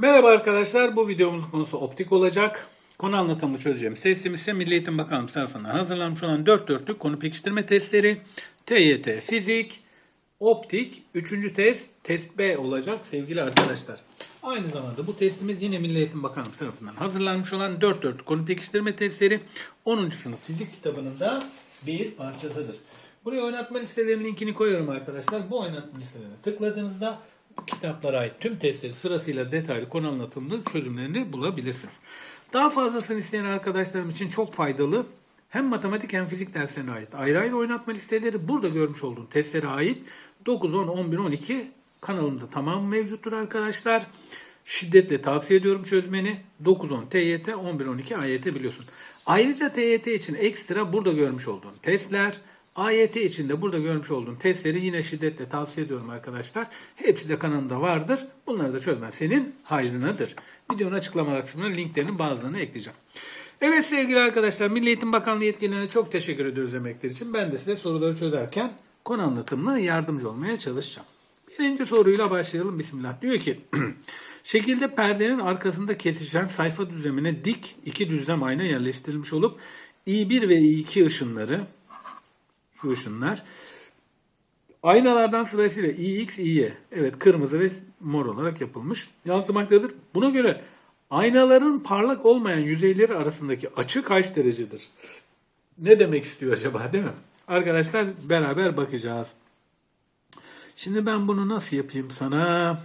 Merhaba arkadaşlar, bu videomuzun konusu optik olacak. Konu anlatımını çözeceğimiz testimiz ise Milli Eğitim Bakanlığı tarafından hazırlanmış olan 4 dörtlük konu pekiştirme testleri, TYT Fizik, Optik, 3. test, test B olacak sevgili arkadaşlar. Aynı zamanda bu testimiz yine Milli Eğitim Bakanlığı tarafından hazırlanmış olan 4 dörtlük konu pekiştirme testleri 10. sınıf fizik kitabının da bir parçasıdır. Buraya oynatma listelerinin linkini koyuyorum arkadaşlar. Bu oynatma listelerine tıkladığınızda kitaplara ait tüm testleri sırasıyla detaylı konu anlatımlı çözümlerini bulabilirsiniz. Daha fazlasını isteyen arkadaşlarım için çok faydalı hem matematik hem fizik derslerine ait ayrı ayrı oynatma listeleri burada görmüş olduğum testlere ait 9, 10, 11, 12 kanalımda tamamı mevcuttur arkadaşlar. Şiddetle tavsiye ediyorum çözmeni. 9, 10 TYT, 11, 12 AYT biliyorsun. Ayrıca TYT için ekstra burada görmüş olduğum testler, AYT için de burada görmüş olduğum testleri yine şiddetle tavsiye ediyorum arkadaşlar. Hepsi de kanalımda vardır. Bunları da çözmen senin hayrınadır. Videonun açıklama kısmına linklerinin bazılarını ekleyeceğim. Evet sevgili arkadaşlar Milli Eğitim Bakanlığı yetkililerine çok teşekkür ediyoruz emekler için. Ben de size soruları çözerken konu anlatımına yardımcı olmaya çalışacağım. Birinci soruyla başlayalım. Bismillah. Diyor ki şekilde perdenin arkasında kesişen sayfa düzlemine dik iki düzlem ayna yerleştirilmiş olup I1 ve I2 ışınları şu ışınlar aynalardan sırasıyla iX, İY evet kırmızı ve mor olarak yapılmış yansımaktadır. Buna göre aynaların parlak olmayan yüzeyleri arasındaki açı kaç derecedir? Ne demek istiyor acaba değil mi? Arkadaşlar beraber bakacağız. Şimdi ben bunu nasıl yapayım sana?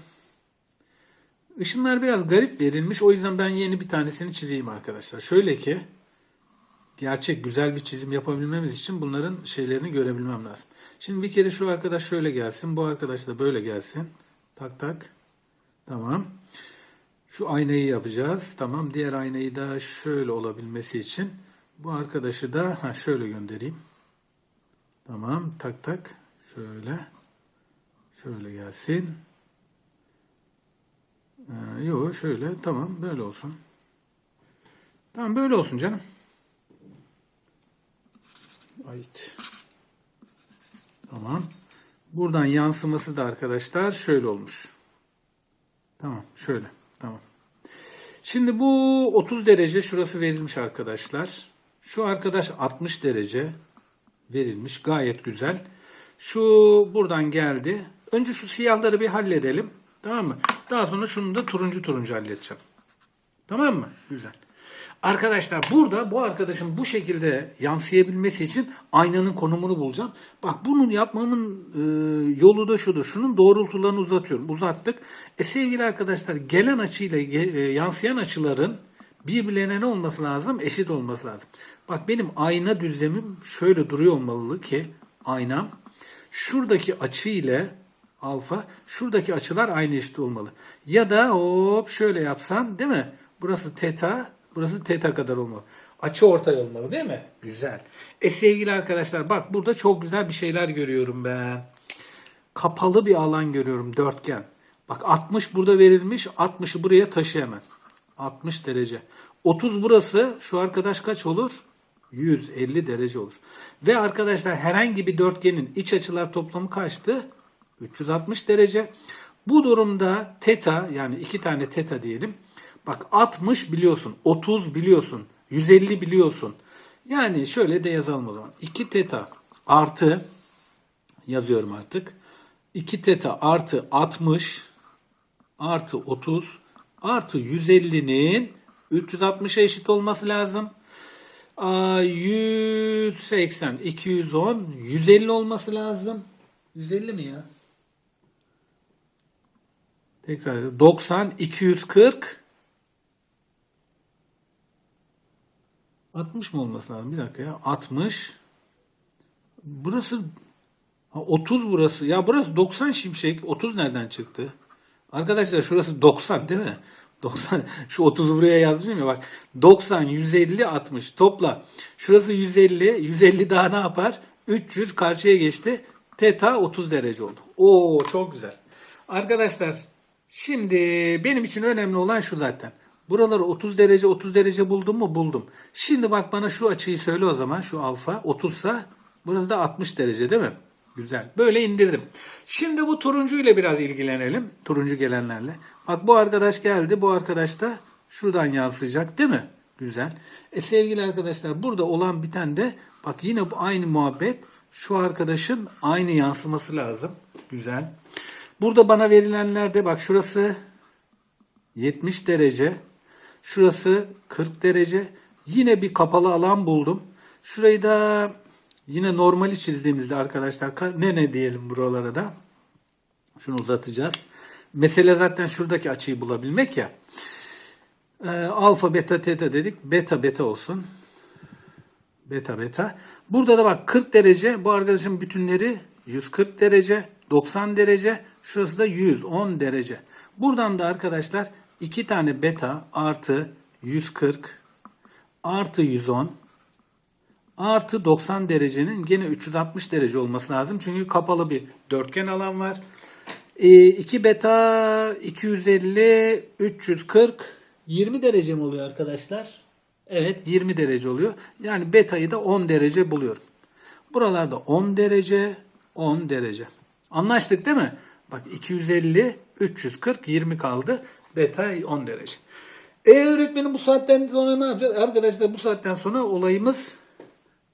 Işınlar biraz garip verilmiş. O yüzden ben yeni bir tanesini çizeyim arkadaşlar. Şöyle ki gerçek güzel bir çizim yapabilmemiz için bunların şeylerini görebilmem lazım. Şimdi bir kere şu arkadaş şöyle gelsin. Bu arkadaş da böyle gelsin. Tak tak. Tamam. Şu aynayı yapacağız. Tamam. Diğer aynayı da şöyle olabilmesi için bu arkadaşı da ha, şöyle göndereyim. Tamam. Tak tak. Şöyle. Şöyle gelsin. Ee, yok şöyle. Tamam. Böyle olsun. Tamam böyle olsun canım. Ait. Tamam. Buradan yansıması da arkadaşlar şöyle olmuş. Tamam. Şöyle. Tamam. Şimdi bu 30 derece şurası verilmiş arkadaşlar. Şu arkadaş 60 derece verilmiş. Gayet güzel. Şu buradan geldi. Önce şu siyahları bir halledelim. Tamam mı? Daha sonra şunu da turuncu turuncu halledeceğim. Tamam mı? Güzel. Arkadaşlar burada bu arkadaşın bu şekilde yansıyabilmesi için aynanın konumunu bulacağım. Bak bunun yapmamın e, yolu da şudur. Şunun doğrultularını uzatıyorum. Uzattık. E sevgili arkadaşlar gelen açıyla e, yansıyan açıların birbirlerine ne olması lazım? Eşit olması lazım. Bak benim ayna düzlemim şöyle duruyor olmalı ki aynam şuradaki açı ile alfa şuradaki açılar aynı eşit olmalı. Ya da hop şöyle yapsan değil mi? Burası teta, burası teta kadar olmalı. Açı ortay olmalı değil mi? Güzel. E sevgili arkadaşlar bak burada çok güzel bir şeyler görüyorum ben. Kapalı bir alan görüyorum dörtgen. Bak 60 burada verilmiş 60'ı buraya taşı hemen. 60 derece. 30 burası şu arkadaş kaç olur? 150 derece olur. Ve arkadaşlar herhangi bir dörtgenin iç açılar toplamı kaçtı? 360 derece. Bu durumda teta yani iki tane teta diyelim. Bak 60 biliyorsun, 30 biliyorsun, 150 biliyorsun. Yani şöyle de yazalım o zaman. 2 teta artı yazıyorum artık. 2 teta artı 60 artı 30 artı 150'nin 360'a eşit olması lazım. Aa, 180, 210, 150 olması lazım. 150 mi ya? Tekrar ediyorum. 90, 240, 60 mı olması lazım? Bir dakika ya. 60. Burası ha, 30 burası. Ya burası 90 şimşek. 30 nereden çıktı? Arkadaşlar şurası 90 değil mi? 90 şu 30'u buraya yazmışım ya bak 90 150 60 topla. Şurası 150 150 daha ne yapar? 300 karşıya geçti. Teta 30 derece oldu. Oo çok güzel. Arkadaşlar şimdi benim için önemli olan şu zaten. Buraları 30 derece 30 derece buldum mu? Buldum. Şimdi bak bana şu açıyı söyle o zaman şu alfa 30 sa burası da 60 derece değil mi? Güzel. Böyle indirdim. Şimdi bu turuncu ile biraz ilgilenelim. Turuncu gelenlerle. Bak bu arkadaş geldi. Bu arkadaş da şuradan yansıyacak değil mi? Güzel. E sevgili arkadaşlar burada olan biten de bak yine bu aynı muhabbet. Şu arkadaşın aynı yansıması lazım. Güzel. Burada bana verilenlerde bak şurası 70 derece. Şurası 40 derece. Yine bir kapalı alan buldum. Şurayı da yine normali çizdiğimizde arkadaşlar ka- ne ne diyelim buralara da. Şunu uzatacağız. Mesele zaten şuradaki açıyı bulabilmek ya. Ee, alfa, beta, teta dedik. Beta, beta olsun. Beta, beta. Burada da bak 40 derece. Bu arkadaşın bütünleri 140 derece, 90 derece. Şurası da 110 derece. Buradan da arkadaşlar iki tane beta artı 140 artı 110 artı 90 derecenin gene 360 derece olması lazım. Çünkü kapalı bir dörtgen alan var. 2 beta 250 340 20 derece mi oluyor arkadaşlar? Evet 20 derece oluyor. Yani beta'yı da 10 derece buluyorum. Buralarda 10 derece 10 derece. Anlaştık değil mi? Bak 250 340 20 kaldı. Beta 10 derece. E öğretmenim bu saatten sonra ne yapacağız? Arkadaşlar bu saatten sonra olayımız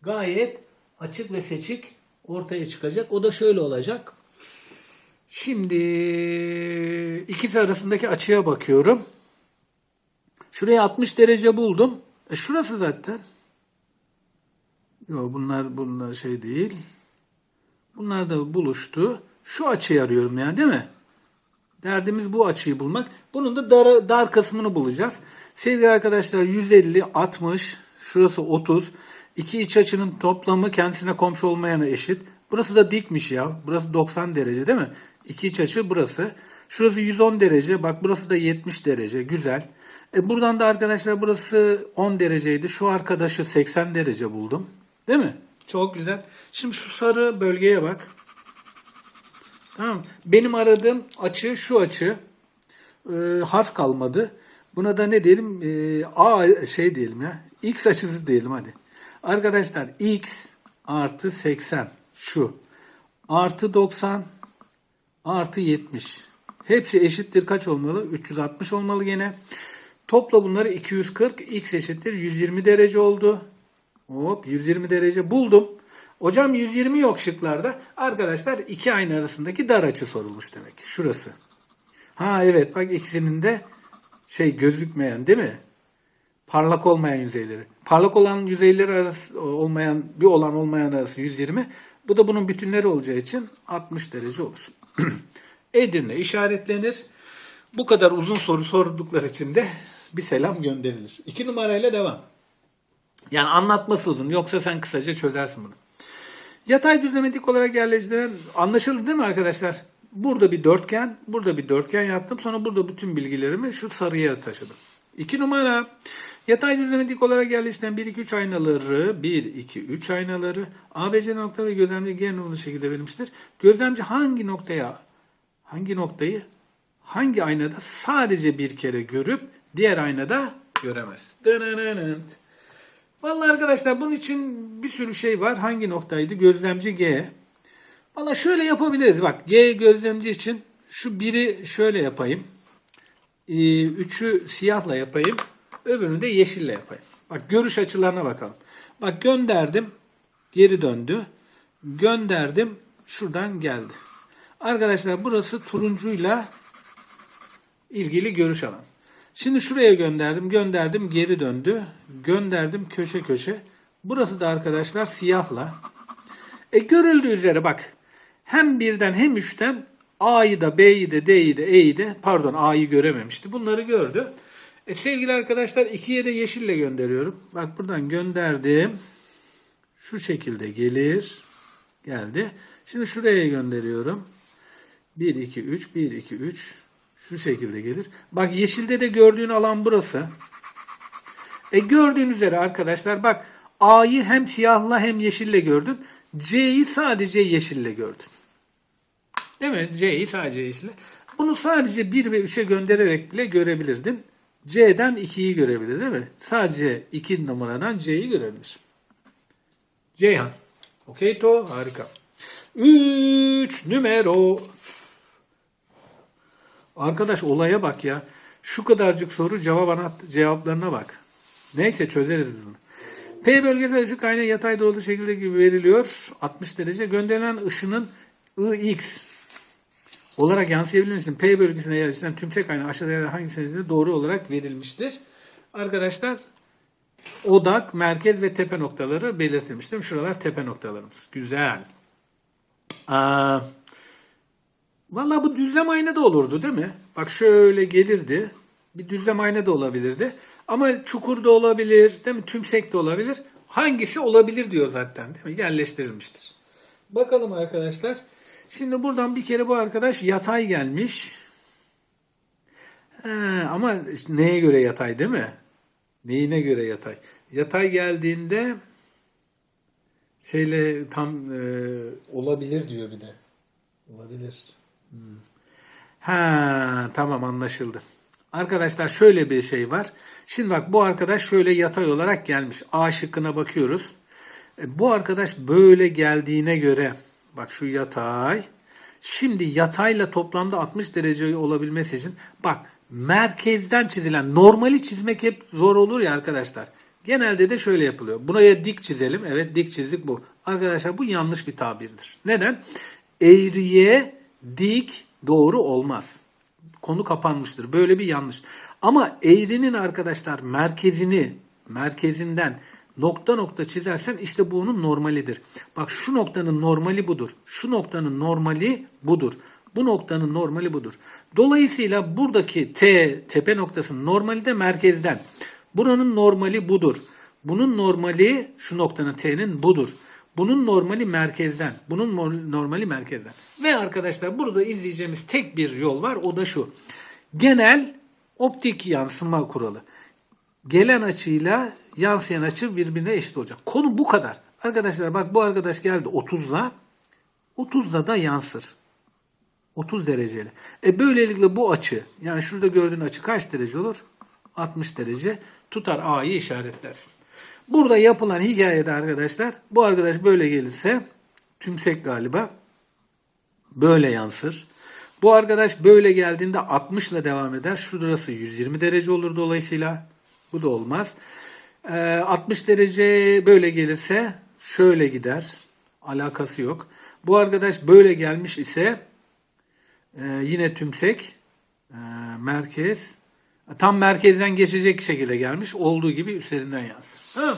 gayet açık ve seçik ortaya çıkacak. O da şöyle olacak. Şimdi ikisi arasındaki açıya bakıyorum. Şuraya 60 derece buldum. E şurası zaten. Yok bunlar bunlar şey değil. Bunlar da buluştu. Şu açıyı arıyorum yani değil mi? Derdimiz bu açıyı bulmak. Bunun da dar, dar kısmını bulacağız. Sevgili arkadaşlar 150, 60, şurası 30. İki iç açının toplamı kendisine komşu olmayana eşit. Burası da dikmiş ya. Burası 90 derece değil mi? İki iç açı burası. Şurası 110 derece. Bak burası da 70 derece. Güzel. E buradan da arkadaşlar burası 10 dereceydi. Şu arkadaşı 80 derece buldum. Değil mi? Çok güzel. Şimdi şu sarı bölgeye bak. Tamam. Benim aradığım açı şu açı. Ee, harf kalmadı. Buna da ne diyelim? Ee, A şey diyelim ya. X açısı diyelim hadi. Arkadaşlar X artı 80 şu. Artı 90 artı 70. Hepsi eşittir kaç olmalı? 360 olmalı gene. Topla bunları 240. X eşittir 120 derece oldu. Hop 120 derece buldum. Hocam 120 yok şıklarda. Arkadaşlar iki aynı arasındaki dar açı sorulmuş demek. Şurası. Ha evet bak ikisinin de şey gözükmeyen değil mi? Parlak olmayan yüzeyleri. Parlak olan yüzeyleri arası olmayan bir olan olmayan arası 120. Bu da bunun bütünleri olacağı için 60 derece olur. Edirne işaretlenir. Bu kadar uzun soru sordukları için de bir selam gönderilir. İki numarayla devam. Yani anlatması uzun. Yoksa sen kısaca çözersin bunu. Yatay düzleme dik olarak yerleştiren anlaşıldı değil mi arkadaşlar? Burada bir dörtgen, burada bir dörtgen yaptım. Sonra burada bütün bilgilerimi şu sarıya taşıdım. 2 numara. Yatay düzleme dik olarak yerleştiren 1 2 3 aynaları, 1 2 3 aynaları ABC nokta ve gözlemci G numaralı şekilde verilmiştir. Gözlemci hangi noktaya hangi noktayı hangi aynada sadece bir kere görüp diğer aynada göremez. Dınınınınt. Vallahi arkadaşlar bunun için bir sürü şey var. Hangi noktaydı? Gözlemci G. Valla şöyle yapabiliriz. Bak G gözlemci için şu biri şöyle yapayım. Ee, üçü siyahla yapayım. Öbürünü de yeşille yapayım. Bak görüş açılarına bakalım. Bak gönderdim. Geri döndü. Gönderdim. Şuradan geldi. Arkadaşlar burası turuncuyla ilgili görüş alanı. Şimdi şuraya gönderdim, gönderdim, geri döndü. Gönderdim köşe köşe. Burası da arkadaşlar siyahla. E görüldüğü üzere bak. Hem birden hem üçten A'yı da B'yi de D'yi de E'yi de pardon A'yı görememişti. Bunları gördü. E sevgili arkadaşlar ikiye de yeşille gönderiyorum. Bak buradan gönderdim. Şu şekilde gelir. Geldi. Şimdi şuraya gönderiyorum. 1, 2, 3, 1, 2, 3. Şu şekilde gelir. Bak yeşilde de gördüğün alan burası. E gördüğün üzere arkadaşlar bak A'yı hem siyahla hem yeşille gördün. C'yi sadece yeşille gördün. Değil mi? C'yi sadece yeşille. Bunu sadece 1 ve 3'e göndererek bile görebilirdin. C'den 2'yi görebilir değil mi? Sadece 2 numaradan C'yi görebilir. Ceyhan. Okey to harika. 3 numero. Arkadaş olaya bak ya. Şu kadarcık soru cevap anahtar, cevaplarına bak. Neyse çözeriz biz bunu. P bölgesel ışık kaynağı yatay doğrulu şekilde gibi veriliyor. 60 derece. Gönderilen ışının Ix olarak yansıyabilmesi için P bölgesine yerleştirilen tümsek kaynağı aşağıda hangisinin doğru olarak verilmiştir? Arkadaşlar odak, merkez ve tepe noktaları belirtilmiştim. Şuralar tepe noktalarımız. Güzel. Aa, Valla bu düzlem ayna da olurdu değil mi? Bak şöyle gelirdi. Bir düzlem ayna da olabilirdi. Ama çukur da olabilir, değil mi? Tümsek de olabilir. Hangisi olabilir diyor zaten değil mi? Yerleştirilmiştir. Bakalım arkadaşlar. Şimdi buradan bir kere bu arkadaş yatay gelmiş. He, ama neye göre yatay değil mi? Neyine göre yatay? Yatay geldiğinde şeyle tam e, olabilir diyor bir de. Olabilir. Ha tamam anlaşıldı. Arkadaşlar şöyle bir şey var. Şimdi bak bu arkadaş şöyle yatay olarak gelmiş. A şıkkına bakıyoruz. E, bu arkadaş böyle geldiğine göre bak şu yatay. Şimdi yatayla toplamda 60 derece olabilmesi için bak merkezden çizilen normali çizmek hep zor olur ya arkadaşlar. Genelde de şöyle yapılıyor. Buraya dik çizelim. Evet dik çizdik bu. Arkadaşlar bu yanlış bir tabirdir. Neden? Eğriye dik doğru olmaz. Konu kapanmıştır. Böyle bir yanlış. Ama eğrinin arkadaşlar merkezini merkezinden nokta nokta çizersen işte bu onun normalidir. Bak şu noktanın normali budur. Şu noktanın normali budur. Bu noktanın normali budur. Dolayısıyla buradaki T tepe noktasının normali de merkezden. Buranın normali budur. Bunun normali şu noktanın T'nin budur. Bunun normali merkezden. Bunun normali merkezden. Ve arkadaşlar burada izleyeceğimiz tek bir yol var. O da şu. Genel optik yansıma kuralı. Gelen açıyla yansıyan açı birbirine eşit olacak. Konu bu kadar. Arkadaşlar bak bu arkadaş geldi 30'la. 30'la da yansır. 30 dereceli. E böylelikle bu açı yani şurada gördüğün açı kaç derece olur? 60 derece. Tutar A'yı işaretlersin. Burada yapılan hikayede arkadaşlar bu arkadaş böyle gelirse tümsek galiba böyle yansır. Bu arkadaş böyle geldiğinde 60 ile devam eder. Şurası 120 derece olur dolayısıyla. Bu da olmaz. Ee, 60 derece böyle gelirse şöyle gider. Alakası yok. Bu arkadaş böyle gelmiş ise e, yine tümsek e, merkez tam merkezden geçecek şekilde gelmiş. Olduğu gibi üzerinden yansır. Tamam?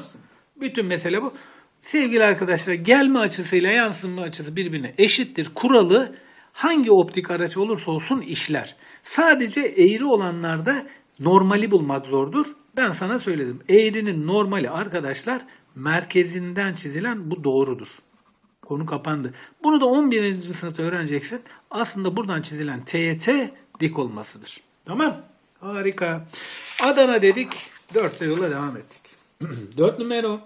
Bütün mesele bu. Sevgili arkadaşlar gelme açısıyla yansıma açısı birbirine eşittir. Kuralı hangi optik araç olursa olsun işler. Sadece eğri olanlarda normali bulmak zordur. Ben sana söyledim. Eğrinin normali arkadaşlar merkezinden çizilen bu doğrudur. Konu kapandı. Bunu da 11. sınıfta öğreneceksin. Aslında buradan çizilen TYT dik olmasıdır. Tamam? Harika. Adana dedik. 4 yola devam ettik. 4 numara.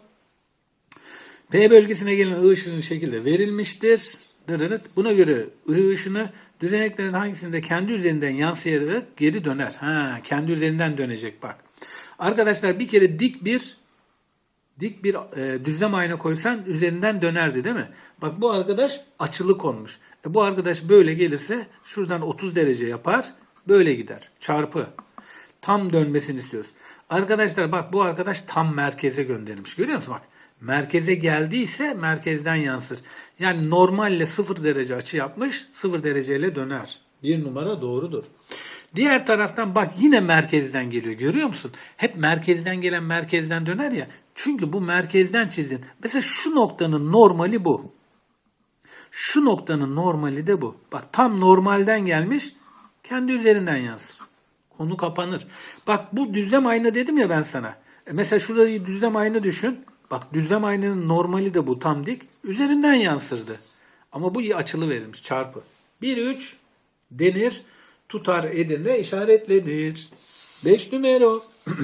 P bölgesine gelen I ışını şekilde verilmiştir. Dırırıt. Buna göre I ışını düzeneklerin hangisinde kendi üzerinden yansıyarak geri döner. Ha, kendi üzerinden dönecek bak. Arkadaşlar bir kere dik bir dik bir e, düzlem ayna koysan üzerinden dönerdi değil mi? Bak bu arkadaş açılı konmuş. E, bu arkadaş böyle gelirse şuradan 30 derece yapar. Böyle gider. Çarpı. Tam dönmesini istiyoruz. Arkadaşlar bak bu arkadaş tam merkeze gönderilmiş. Görüyor musun? Bak merkeze geldiyse merkezden yansır. Yani normalle 0 derece açı yapmış 0 dereceyle döner. Bir numara doğrudur. Diğer taraftan bak yine merkezden geliyor. Görüyor musun? Hep merkezden gelen merkezden döner ya. Çünkü bu merkezden çizin. Mesela şu noktanın normali bu. Şu noktanın normali de bu. Bak tam normalden gelmiş kendi üzerinden yansır. Konu kapanır. Bak bu düzlem ayna dedim ya ben sana. E mesela şurayı düzlem ayna düşün. Bak düzlem aynanın normali de bu tam dik. Üzerinden yansırdı. Ama bu açılı verilmiş çarpı. 1 3 denir. Tutar edirne işaretlenir. 5 numara.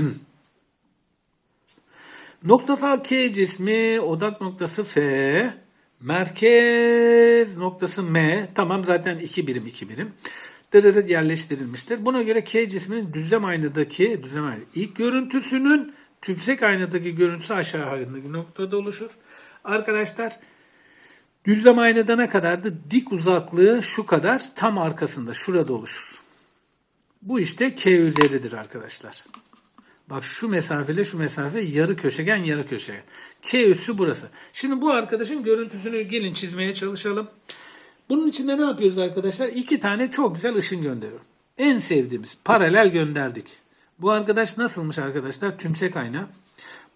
Noktasal K cismi odak noktası F. Merkez noktası M. Tamam zaten 2 birim 2 birim. Dırırı yerleştirilmiştir. Buna göre K cisminin düzlem aynadaki düzlem ayna ilk görüntüsünün tümsek aynadaki görüntüsü aşağı halindeki noktada oluşur. Arkadaşlar Düzlem aynada ne kadardı? Dik uzaklığı şu kadar tam arkasında şurada oluşur. Bu işte K üzeridir arkadaşlar. Bak şu mesafeyle şu mesafe yarı köşegen yarı köşegen. K üssü burası. Şimdi bu arkadaşın görüntüsünü gelin çizmeye çalışalım. Bunun içinde ne yapıyoruz arkadaşlar? İki tane çok güzel ışın gönderiyorum. En sevdiğimiz paralel gönderdik. Bu arkadaş nasılmış arkadaşlar? Tümsek ayna.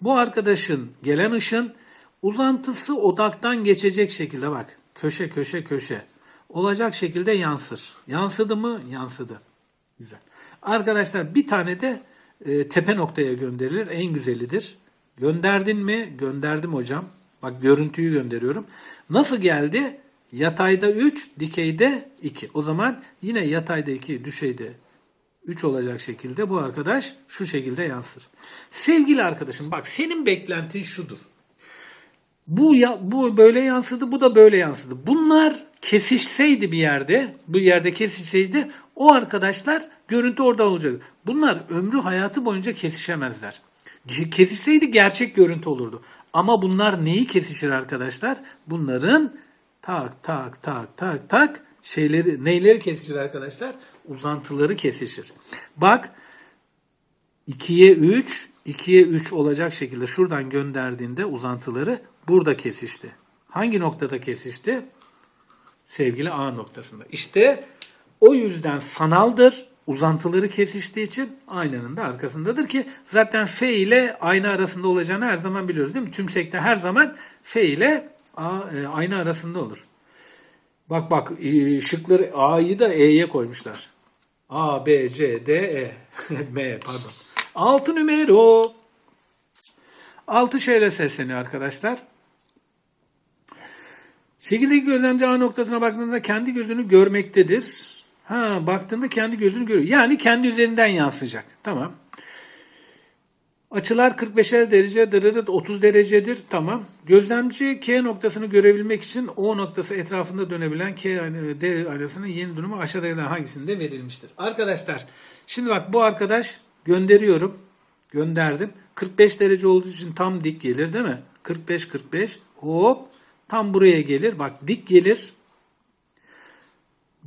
Bu arkadaşın gelen ışın uzantısı odaktan geçecek şekilde bak. Köşe köşe köşe. Olacak şekilde yansır. Yansıdı mı? Yansıdı. Güzel. Arkadaşlar bir tane de e, tepe noktaya gönderilir. En güzelidir. Gönderdin mi? Gönderdim hocam. Bak görüntüyü gönderiyorum. Nasıl geldi? Yatayda 3, dikeyde 2. O zaman yine yatayda 2, düşeyde 3 olacak şekilde bu arkadaş şu şekilde yansır. Sevgili arkadaşım bak senin beklentin şudur. Bu ya, bu böyle yansıdı, bu da böyle yansıdı. Bunlar kesişseydi bir yerde, bu yerde kesişseydi o arkadaşlar görüntü orada olacak. Bunlar ömrü hayatı boyunca kesişemezler. Kesişseydi gerçek görüntü olurdu. Ama bunlar neyi kesişir arkadaşlar? Bunların tak tak tak tak tak şeyleri neyleri kesişir arkadaşlar? Uzantıları kesişir. Bak 2'ye 3, 2'ye 3 olacak şekilde şuradan gönderdiğinde uzantıları burada kesişti. Hangi noktada kesişti? Sevgili A noktasında. İşte o yüzden sanaldır. Uzantıları kesiştiği için aynanın da arkasındadır ki zaten F ile ayna arasında olacağını her zaman biliyoruz değil mi? Tümsekte her zaman F ile A, e, ayna arasında olur. Bak bak e, şıkları A'yı da E'ye koymuşlar. A, B, C, D, E. M pardon. Altı numero. Altı şöyle sesleniyor arkadaşlar. Şekildeki gözlemci A noktasına baktığında kendi gözünü görmektedir. Ha, baktığında kendi gözünü görüyor. Yani kendi üzerinden yansıyacak. Tamam. Açılar 45'er derece, dırırıt 30 derecedir. Tamam. Gözlemci K noktasını görebilmek için O noktası etrafında dönebilen K aynı- D aynasının yeni durumu aşağıdakilerden hangisinde verilmiştir? Arkadaşlar, şimdi bak bu arkadaş gönderiyorum. Gönderdim. 45 derece olduğu için tam dik gelir değil mi? 45 45 hop tam buraya gelir. Bak dik gelir.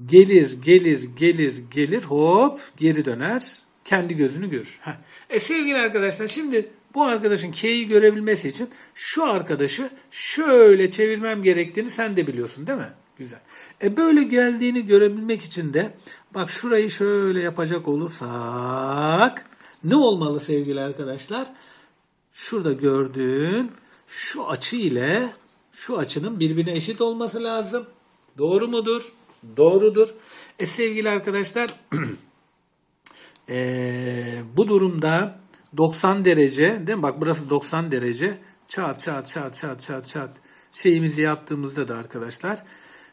Gelir, gelir, gelir, gelir, hop geri döner. Kendi gözünü görür. Heh. E sevgili arkadaşlar şimdi bu arkadaşın K'yi görebilmesi için şu arkadaşı şöyle çevirmem gerektiğini sen de biliyorsun değil mi? Güzel. E böyle geldiğini görebilmek için de bak şurayı şöyle yapacak olursak ne olmalı sevgili arkadaşlar? Şurada gördüğün şu açı ile şu açının birbirine eşit olması lazım. Doğru mudur? Doğrudur. E sevgili arkadaşlar Ee, bu durumda 90 derece değil mi? Bak burası 90 derece. Çat çat çat çat çat çat şeyimizi yaptığımızda da arkadaşlar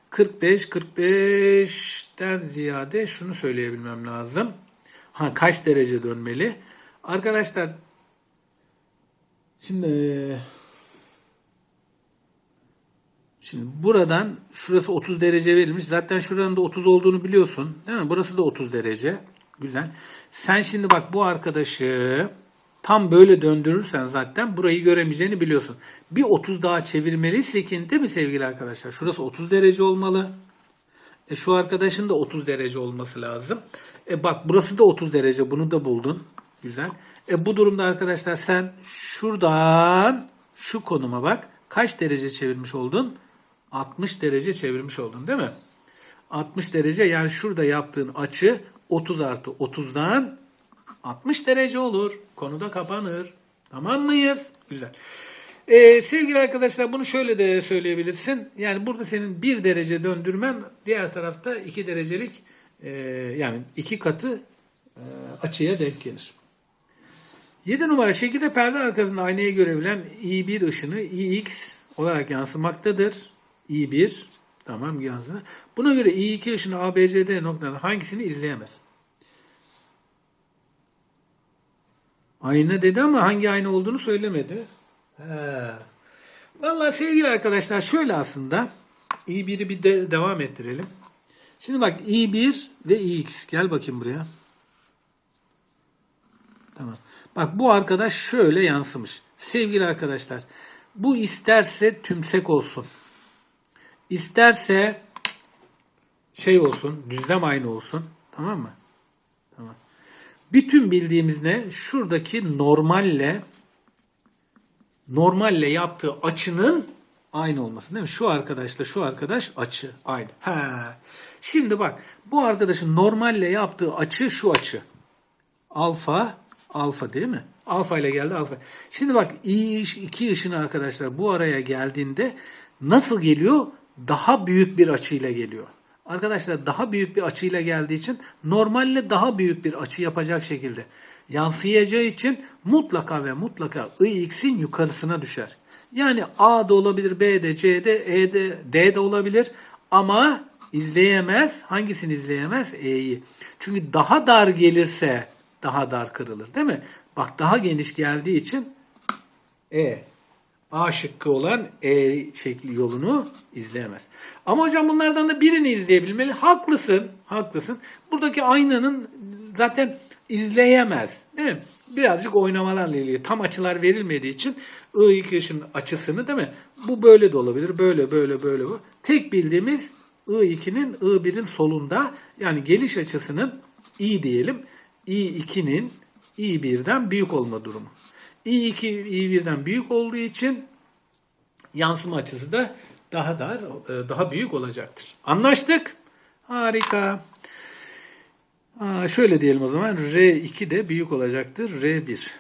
45 45'ten ziyade şunu söyleyebilmem lazım. Ha kaç derece dönmeli? Arkadaşlar şimdi Şimdi buradan şurası 30 derece verilmiş. Zaten şuranın da 30 olduğunu biliyorsun. Değil mi? Burası da 30 derece. Güzel. Sen şimdi bak bu arkadaşı tam böyle döndürürsen zaten burayı göremeyeceğini biliyorsun. Bir 30 daha çevirmeliysek değil mi sevgili arkadaşlar? Şurası 30 derece olmalı. E şu arkadaşın da 30 derece olması lazım. E bak burası da 30 derece. Bunu da buldun. Güzel. E bu durumda arkadaşlar sen şuradan şu konuma bak. Kaç derece çevirmiş oldun? 60 derece çevirmiş oldun değil mi? 60 derece yani şurada yaptığın açı 30 artı 30'dan 60 derece olur. Konu da kapanır. Tamam mıyız? Güzel. Ee, sevgili arkadaşlar bunu şöyle de söyleyebilirsin. Yani burada senin 1 derece döndürmen diğer tarafta 2 derecelik e, yani 2 katı e, açıya denk gelir. 7 numara şekilde perde arkasında aynaya görebilen i1 ışını ix olarak yansımaktadır. i1 tamam yansıdı. Buna göre i2 ışını ABCD noktalarında hangisini izleyemez? Ayna dedi ama hangi ayna olduğunu söylemedi. He. Vallahi sevgili arkadaşlar şöyle aslında i1'i bir de devam ettirelim. Şimdi bak i1 ve ix gel bakayım buraya. Tamam. Bak bu arkadaş şöyle yansımış. Sevgili arkadaşlar bu isterse tümsek olsun. İsterse şey olsun, düzlem aynı olsun. Tamam mı? Tamam. Bütün bildiğimiz ne? Şuradaki normalle normalle yaptığı açının aynı olması değil mi? Şu arkadaşla şu arkadaş açı aynı. Ha. Şimdi bak bu arkadaşın normalle yaptığı açı şu açı. Alfa, alfa değil mi? Alfa ile geldi alfa. Şimdi bak i iki ışın arkadaşlar bu araya geldiğinde nasıl geliyor? Daha büyük bir açıyla geliyor. Arkadaşlar daha büyük bir açıyla geldiği için normalle daha büyük bir açı yapacak şekilde yansıyacağı için mutlaka ve mutlaka ix'in yukarısına düşer. Yani A da olabilir, B de, C de, E de, D de olabilir ama izleyemez. Hangisini izleyemez? E'yi. Çünkü daha dar gelirse daha dar kırılır değil mi? Bak daha geniş geldiği için E. A şıkkı olan E şekli yolunu izleyemez. Ama hocam bunlardan da birini izleyebilmeli. Haklısın, haklısın. Buradaki aynanın zaten izleyemez. Değil mi? Birazcık oynamalarla ilgili. Tam açılar verilmediği için I2 ışın açısını değil mi? Bu böyle de olabilir. Böyle, böyle, böyle. bu. Tek bildiğimiz I2'nin I1'in solunda yani geliş açısının I diyelim. I2'nin I1'den büyük olma durumu. I2 I1'den büyük olduğu için yansıma açısı da daha dar, e, daha büyük olacaktır. Anlaştık? Harika. Aa, şöyle diyelim o zaman. R2 de büyük olacaktır. R1.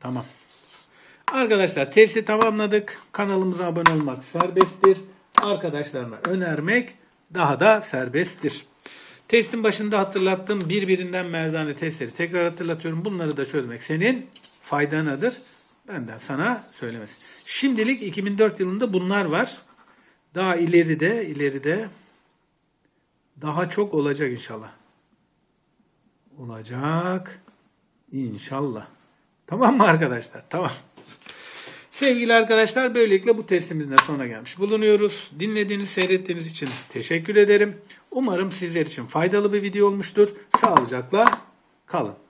Tamam. Arkadaşlar testi tamamladık. Kanalımıza abone olmak serbesttir. Arkadaşlarına önermek daha da serbesttir. Testin başında hatırlattığım birbirinden merdane testleri tekrar hatırlatıyorum. Bunları da çözmek senin faydanadır. Benden sana söylemesi. Şimdilik 2004 yılında bunlar var. Daha ileride, ileride daha çok olacak inşallah. Olacak inşallah. Tamam mı arkadaşlar? Tamam. Sevgili arkadaşlar böylelikle bu testimizin de sonuna gelmiş bulunuyoruz. Dinlediğiniz, seyrettiğiniz için teşekkür ederim. Umarım sizler için faydalı bir video olmuştur. Sağlıcakla kalın.